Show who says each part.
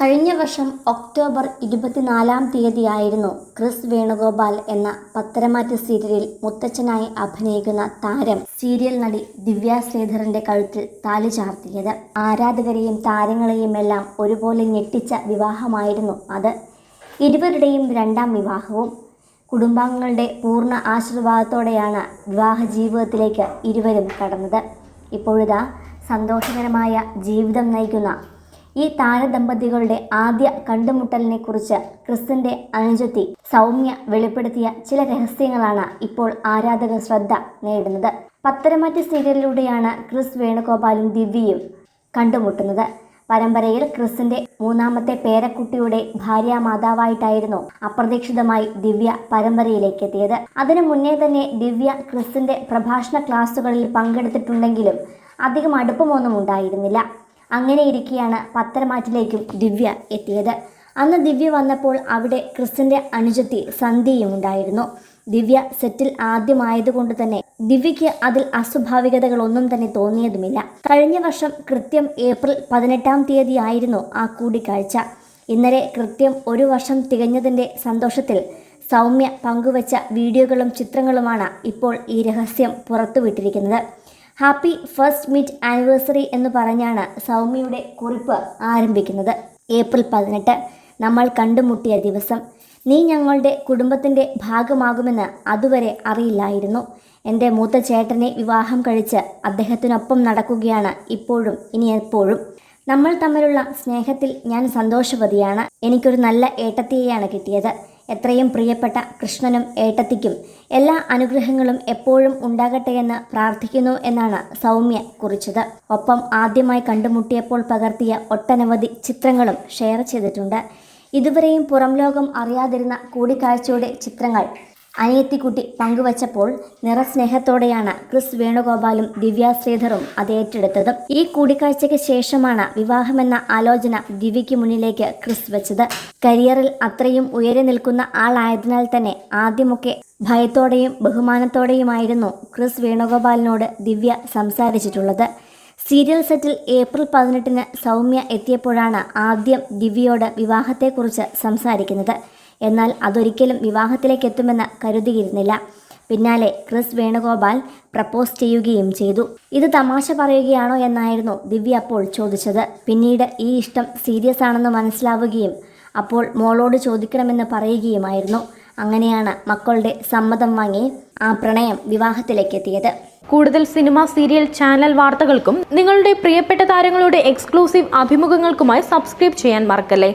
Speaker 1: കഴിഞ്ഞ വർഷം ഒക്ടോബർ ഇരുപത്തിനാലാം തീയതിയായിരുന്നു ക്രിസ് വേണുഗോപാൽ എന്ന പത്തരമാറ്റ സീരിയലിൽ മുത്തച്ഛനായി അഭിനയിക്കുന്ന താരം സീരിയൽ നടി ദിവ്യ ശ്രീധരന്റെ കഴുത്തിൽ താലി ചാർത്തിയത്. ആരാധകരെയും താരങ്ങളെയും എല്ലാം ഒരുപോലെ ഞെട്ടിച്ച വിവാഹമായിരുന്നു അത്. ഇരുവരുടെയും രണ്ടാം വിവാഹവും. കുടുംബാംഗങ്ങളുടെ പൂർണ ആശീർവാദത്തോടെയാണ് വിവാഹ ജീവിതത്തിലേക്ക് ഇരുവരും കടന്നത്. ഇപ്പോഴിതാ സന്തോഷകരമായ ജീവിതം നയിക്കുന്ന ഈ താരദമ്പതികളുടെ ആദ്യ കണ്ടുമുട്ടലിനെ കുറിച്ച് ക്രിസ്തിന്റെ അനുജത്തി സൗമ്യ വെളിപ്പെടുത്തിയ ചില രഹസ്യങ്ങളാണ് ഇപ്പോൾ ആരാധക ശ്രദ്ധ നേടുന്നത്. പത്തരമാറ്റ സീരിയലിലൂടെയാണ് ക്രിസ് വേണുഗോപാലും ദിവ്യയും കണ്ടുമുട്ടുന്നത്. പരമ്പരയിൽ ക്രിസിന്റെ മൂന്നാമത്തെ പേരക്കുട്ടിയുടെ ഭാര്യ മാതാവായിട്ടായിരുന്നു അപ്രതീക്ഷിതമായി ദിവ്യ പരമ്പരയിലേക്ക് എത്തിയത് അതിനു മുന്നേ തന്നെ ദിവ്യ ക്രിസിന്റെ പ്രഭാഷണ ക്ലാസുകളിൽ പങ്കെടുത്തിട്ടുണ്ടെങ്കിലും അധികം അടുപ്പമൊന്നും ഉണ്ടായിരുന്നില്ല. അങ്ങനെ ഇരിക്കെയാണ് പത്തരമാറ്റിലേക്കും ദിവ്യ എത്തിയത്. അന്ന് ദിവ്യ വന്നപ്പോൾ അവിടെ ക്രിസ്റ്റിന്റെ അനുജത്തി സന്ധ്യയും ഉണ്ടായിരുന്നു. ദിവ്യ സെറ്റിൽ ആദ്യമായതുകൊണ്ട് തന്നെ ദിവ്യയ്ക്ക് അതിൽ അസ്വാഭാവികതകളൊന്നും തന്നെ തോന്നിയതുമില്ല. കഴിഞ്ഞ വർഷം കൃത്യം ഏപ്രിൽ പതിനെട്ടാം തീയതി ആയിരുന്നു ആ കൂടിക്കാഴ്ച. ഇന്നലെ കൃത്യം ഒരു വർഷം തികഞ്ഞതിന്റെ സന്തോഷത്തിൽ സൗമ്യ പങ്കുവച്ച വീഡിയോകളും ചിത്രങ്ങളുമാണ് ഇപ്പോൾ ഈ രഹസ്യം പുറത്തുവിട്ടിരിക്കുന്നത്. ഹാപ്പി ഫസ്റ്റ് മീറ്റ് ആനിവേഴ്സറി എന്ന് പറഞ്ഞാണ് സൗമ്യയുടെ കുറിപ്പ് ആരംഭിക്കുന്നത്. ഏപ്രിൽ പതിനെട്ട് നമ്മൾ കണ്ടുമുട്ടിയ ദിവസം. നീ ഞങ്ങളുടെ കുടുംബത്തിന്റെ ഭാഗമാകുമെന്ന് അതുവരെ അറിയില്ലായിരുന്നു. എന്റെ മൂത്ത ചേട്ടനെ വിവാഹം കഴിച്ച് അദ്ദേഹത്തിനൊപ്പം നടക്കുകയാണ് ഇപ്പോഴും ഇനി എപ്പോഴും. നമ്മൾ തമ്മിലുള്ള സ്നേഹത്തിൽ ഞാൻ സന്തോഷവതിയാണ്. എനിക്കൊരു നല്ല ഏട്ടത്തിയെയാണ് കിട്ടിയത്. എത്രയും പ്രിയപ്പെട്ട കൃഷ്ണനും ഏട്ടത്തിക്കും എല്ലാ അനുഗ്രഹങ്ങളും എപ്പോഴും ഉണ്ടാകട്ടെ എന്ന് പ്രാർത്ഥിക്കുന്നു എന്നാണ് സൗമ്യ കുറിച്ചത്. ഒപ്പം ആദ്യമായി കണ്ടുമുട്ടിയപ്പോൾ പകർത്തിയ ഒട്ടനവധി ചിത്രങ്ങളും ഷെയർ ചെയ്തിട്ടുണ്ട്. ഇതുവരെയും പുറം അറിയാതിരുന്ന കൂടിക്കാഴ്ചയുടെ ചിത്രങ്ങൾ അനിയത്തിക്കുട്ടി പങ്കുവച്ചപ്പോൾ നിറസ്നേഹത്തോടെയാണ് ക്രിസ് വേണുഗോപാലും ദിവ്യ ശ്രീധറും അത് ഏറ്റെടുത്തത്. ഈ കൂടിക്കാഴ്ചയ്ക്ക് ശേഷമാണ് വിവാഹമെന്ന ആലോചന ദിവ്യയ്ക്ക് മുന്നിലേക്ക് ക്രിസ് വെച്ചത്. കരിയറിൽ അത്രയും ഉയരെ നിൽക്കുന്ന ആളായതിനാൽ തന്നെ ആദ്യമൊക്കെ ഭയത്തോടെയും ബഹുമാനത്തോടെയുമായിരുന്നു ക്രിസ് വേണുഗോപാലിനോട് ദിവ്യ സംസാരിച്ചിട്ടുള്ളത്. സീരിയൽ സെറ്റിൽ ഏപ്രിൽ പതിനെട്ടിന് സൗമ്യ എത്തിയപ്പോഴാണ് ആദ്യം ദിവ്യയോട് വിവാഹത്തെക്കുറിച്ച് സംസാരിക്കുന്നത്. എന്നാൽ അതൊരിക്കലും വിവാഹത്തിലേക്ക് എത്തുമെന്ന് കരുതിയിരുന്നില്ല. പിന്നാലെ ക്രിസ് വേണുഗോപാൽ പ്രപ്പോസ് ചെയ്യുകയും ചെയ്തു. ഇത് തമാശ പറയുകയാണോ എന്നായിരുന്നു ദിവ്യ അപ്പോൾ ചോദിച്ചത്. പിന്നീട് ഈ ഇഷ്ടം സീരിയസ് ആണെന്ന് മനസ്സിലാവുകയും അപ്പോൾ മോളോട് ചോദിക്കണമെന്ന് പറയുകയുമായിരുന്നു. അങ്ങനെയാണ് മക്കളുടെ സമ്മതം വാങ്ങി ആ പ്രണയം വിവാഹത്തിലേക്ക് എത്തിയത്
Speaker 2: കൂടുതൽ സിനിമ സീരിയൽ ചാനൽ വാർത്തകൾക്കും നിങ്ങളുടെ പ്രിയപ്പെട്ട താരങ്ങളുടെ എക്സ്ക്ലൂസീവ് അഭിമുഖങ്ങൾക്കുമായി സബ്സ്ക്രൈബ് ചെയ്യാൻ മറക്കല്ലേ?